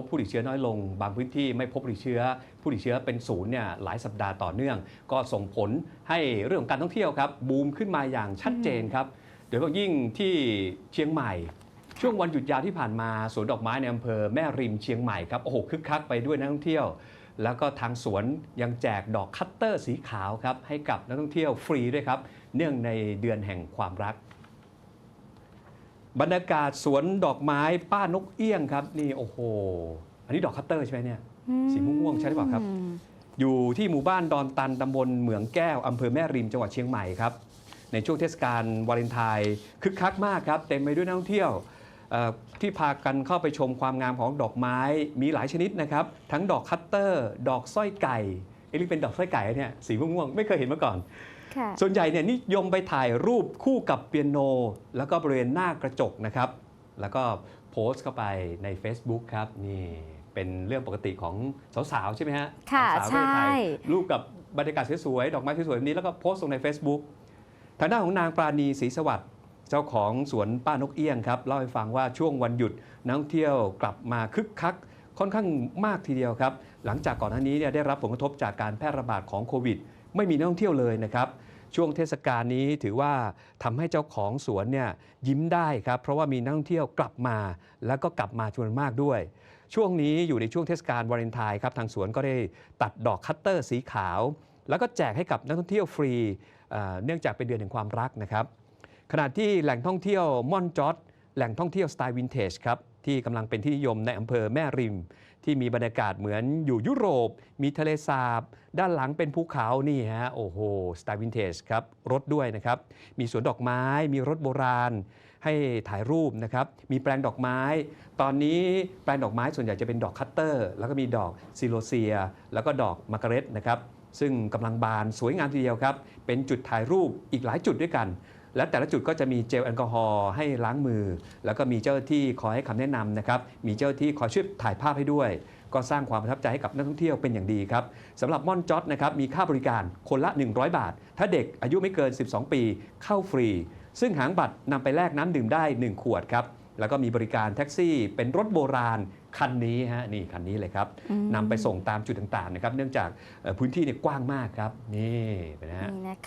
บผู้ติดเชื้อน้อยลง บางพื้นที่ไม่พบผู้ติดเชื้อ ผู้ติดเชื้อเป็นศูนย์เนี่ยหลายสัปดาห์ต่อเนื่อง ก็ส่งผลให้เรื่องของการท่องเที่ยวครับบูมขึ้นมาอย่างชัดเจนครับโดยเฉพาะยิ่งที่เชียงใหม่ ช่วงวันหยุดยาวที่ผ่านมาสวนดอกไม้ในอำเภอแม่ริมเชียงใหม่ครับโอ้โหคึกคักไปด้วยนักท่องเที่ยว แล้วก็ทางสวนยังแจกดอกคัตเตอร์สีขาวครับให้กับนักท่องเที่ยวฟรีด้วยครับเนื่องในเดือนแห่งความรัก บรรยากาศสวนดอกไม้ป้านกเอี้ยงครับ นี่โอ้โห อันนี้ดอกคัตเตอร์ใช่ไหมเนี่ยสีม่วงๆใช่หรือเปล่าครับ อยู่ที่หมู่บ้านดอนตันตำบลเหมืองแก้วอำเภอแม่ริมจังหวัดเชียงใหม่ครับ ในช่วงเทศกาลวาเลนไทน์คึกคักมากครับ เต็มไปด้วยนักท่องเที่ยวเอ่อที่พากันเข้าไปชมความงามของดอกไม้มีหลายชนิดนะครับ ทั้งดอกคัตเตอร์ ดอกสร้อยไก่ เอ๊ะหรือเป็นดอกสร้อยไก่เนี่ยสีม่วงๆไม่เคยเห็นมาก่อนค่ะส่วนใหญ่เนี่ยนิยมไปถ่ายรูปคู่กับเปียโน แล้วก็บริเวณหน้ากระจกนะครับ แล้วก็โพสต์เข้าไปใน Facebook ครับนี่เป็นเรื่องปกติของสาวๆใช่ไหมฮะค่ะสาวๆก็จะถ่ายใช่รูปกับบรรยากาศสวยๆดอกไม้สวยๆแบบนี้แล้วก็โพสต์ลงใน Facebook ทางด้านของนางปราณีศรีสวัสดิ์เจ้าของสวนป้านกเอี้ยงครับเล่าให้ฟังว่าช่วงวันหยุดนักท่องเที่ยวกลับมาคึกคัก ค่อนข้างมากทีเดียวครับ หลังจากก่อนหน้านี้เนี่ยได้รับผลกระทบจากการแพร่ระบาดของโควิด ไม่มีนักท่องเที่ยวเลยนะครับช่วงเทศกาลนี้ถือว่าทำให้เจ้าของสวนเนี่ยยิ้มได้ครับ เพราะว่ามีนักท่องเที่ยวกลับมา แล้วก็กลับมาจำนวนมากด้วย ช่วงนี้อยู่ในช่วงเทศกาลวาเลนไทน์ครับทางสวนก็ได้ตัดดอกคัตเตอร์สีขาว แล้วก็แจกให้กับนักท่องเที่ยวฟรีเอ่อเนื่องจากเป็นเดือนแห่งความรักนะครับขณะที่แหล่งท่องเที่ยวม่อนจอดแหล่งท่องเที่ยวสไตล์วินเทจครับ ที่กำลังเป็นที่นิยมในอำเภอแม่ริม ที่มีบรรยากาศเหมือนอยู่ยุโรป มีทะเลสาบ ด้านหลังเป็นภูเขานี่ฮะโอ้โหสไตล์วินเทจครับ รถด้วยนะครับ มีสวนดอกไม้ มีรถโบราณ ให้ถ่ายรูปนะครับ มีแปลงดอกไม้ ตอนนี้แปลงดอกไม้ส่วนใหญ่จะเป็นดอกคัตเตอร์ แล้วก็มีดอกซิโลเซีย แล้วก็ดอกมาการเร็ตนะครับซึ่งกำลังบานสวยงามทีเดียวครับ เป็นจุดถ่ายรูปอีกหลายจุดด้วยกัน และแต่ละจุดก็จะมีเจลแอลกอฮอล์ให้ล้างมือ แล้วก็มีเจ้าหน้าที่คอยให้คำแนะนำนะครับ มีเจ้าหน้าที่คอยช่วยถ่ายภาพให้ด้วย ก็สร้างความประทับใจให้กับนักท่องเที่ยวเป็นอย่างดีครับสำหรับม่อนจอดนะครับมีค่าบริการคนละ 100 บาท ถ้าเด็กอายุไม่เกิน 12 ปีเข้าฟรี ซึ่งหางบัตรนำไปแลกน้ำดื่มได้ 1 ขวดครับแล้วก็มีบริการแท็กซี่เป็นรถโบราณคันนี้ฮะนี่คันนี้เลยครับอืมนำไปส่งตามจุดต่างๆนะครับเนื่องจากเอ่อพื้นที่เนี่ยกว้างมากครับนี่เป็นไงฮะนี่นะคะ